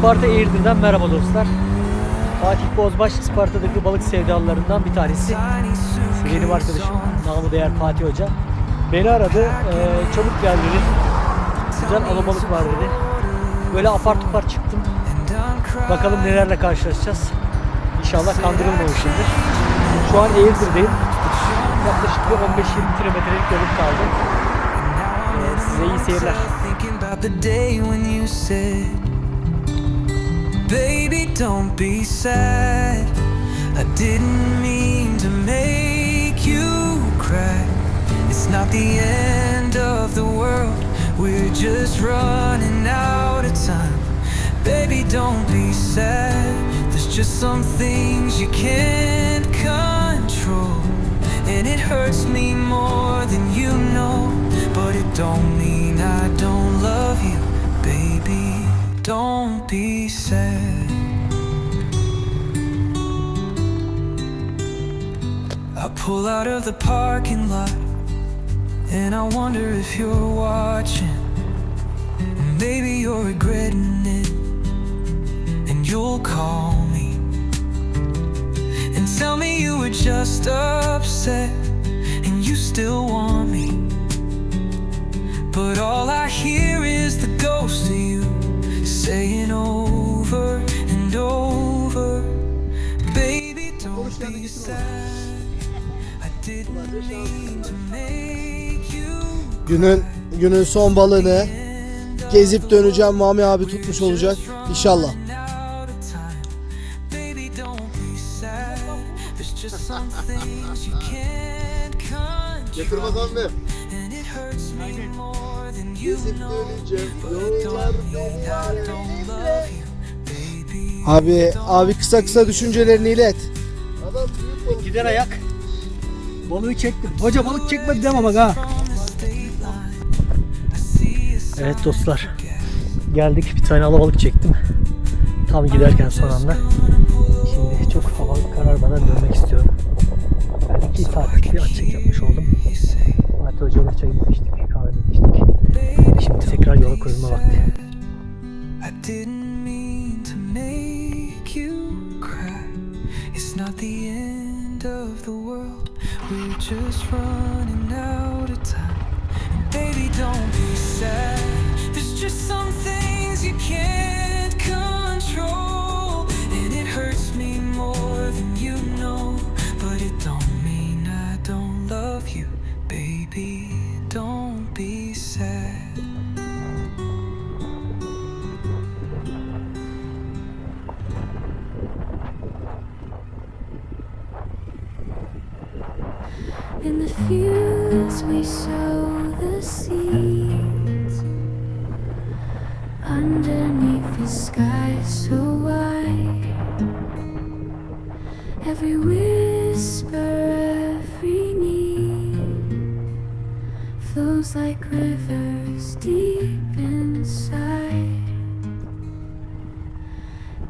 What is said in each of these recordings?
Isparta Eğirdir'den merhaba dostlar. Fatih Bozbaş Isparta'daki balık sevdalılarından bir tanesi. Benim arkadaşım namı değer Fatih Hoca. Beni aradı. Ee, çabuk gel dedi. Güzel alabalık var dedi. Böyle apar topar çıktım. Bakalım nelerle karşılaşacağız. İnşallah kandırılmamışımdır. Şu an Eğirdir'deyim. Yaklaşık bir 15-20 kilometrelik yolum kaldı. Ee, size iyi seyirler. Baby, don't be sad. I didn't mean to make you cry. It's not the end of the world. We're just running out of time. Baby, don't be sad. There's just some things you can't control. And it hurts me more than you know. But it don't mean I don't be sad. I pull out of the parking lot. And I wonder if you're watching. Maybe you're regretting it. And you'll call me. And tell me you were just upset. And you still want me. But all I hear Günün günün son balığını gezip döneceğim Mami abi tutmuş olacak inşallah. don't love you, baby. Abi abi kısa kısa düşüncelerini ilet. Gider ayak. Balığı çektim. Hoca balık çekmedi demem bak ha. Evet dostlar. Geldik bir tane alabalık çektim. Tam giderken son anda. Şimdi çok hava kararmadan dönmek istiyorum. Ben iki saatlik bir açık yapmış oldum. Fatih Hoca ile çayımızı içtik, kahvemizi içtik. Şimdi tekrar yola koyulma vakti. I didn't mean to make not the end of the world. We're just running out of time. And baby, don't be sad. There's just some things you can't control. And it hurts me more than you know. But it don't mean I don't love you, baby. Don't be sad. In the fields we sow the seeds Underneath the sky so wide. Every whisper, every need Flows like rivers deep inside.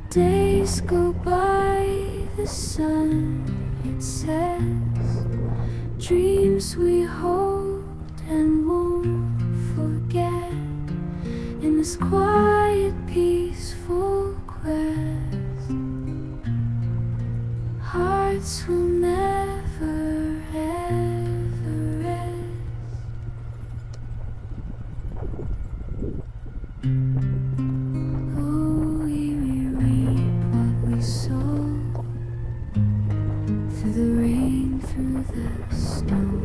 Days go by, the sun it sets Dreams we hold and won't forget. In this quiet, the snow.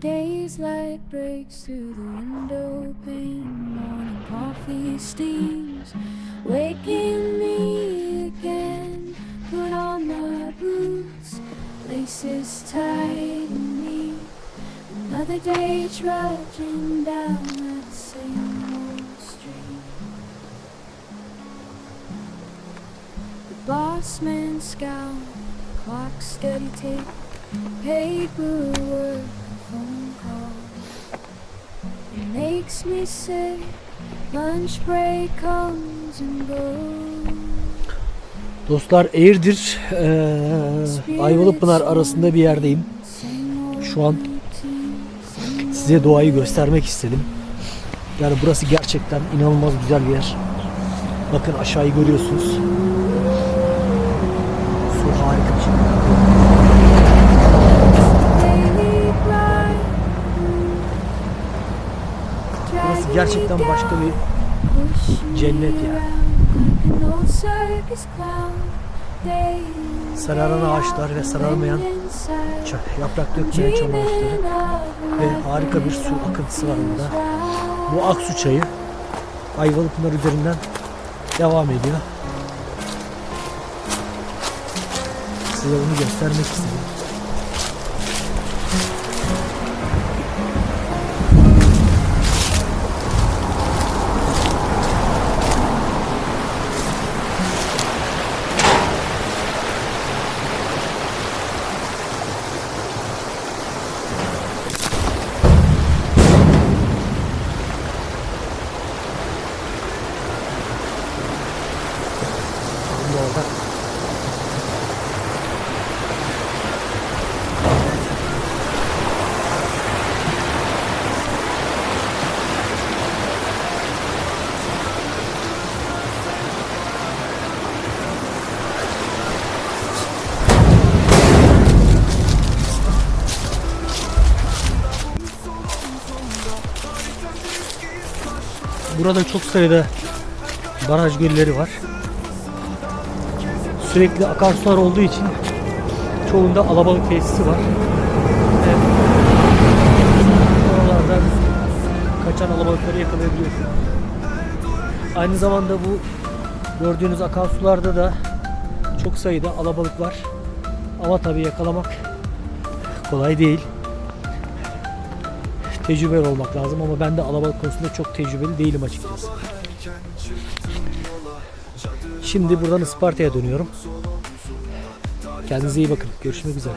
Day's light breaks through the window pane. Morning coffee steams, waking me again. Put on my boots, laces tight and neat. And Another day trudging down that same old street. The boss man scowl, clock steady tick, paperwork, makes me sick. Lunch break comes and goes. Dostlar Eğirdir eee Ayvalık Pınar arasında bir yerdeyim. Şu an size doğayı göstermek istedim. Yani burası gerçekten inanılmaz güzel bir yer. Bakın aşağıyı görüyorsunuz. Su harika bir şey. Gerçekten başka bir cennet ya. Sararan ağaçlar ve sararmayan yaprak dökmeyen çam ağaçları ve harika bir su akıntısı var burada. Bu Aksu çayı Ayvalık Pınar üzerinden devam ediyor. Size onu göstermek istedim. Burada çok sayıda baraj gölleri var. Sürekli akarsular olduğu için çoğunda alabalık tesisi var. Ve oralardan kaçan alabalıkları yakalayabiliyorsun. Aynı zamanda bu gördüğünüz akarsularda da çok sayıda alabalık var. Ama tabii yakalamak kolay değil. Tecrübeli olmak lazım ama ben de alabalık konusunda çok tecrübeli değilim açıkçası. Şimdi buradan Isparta'ya dönüyorum. Kendinize iyi bakın. Görüşmek üzere.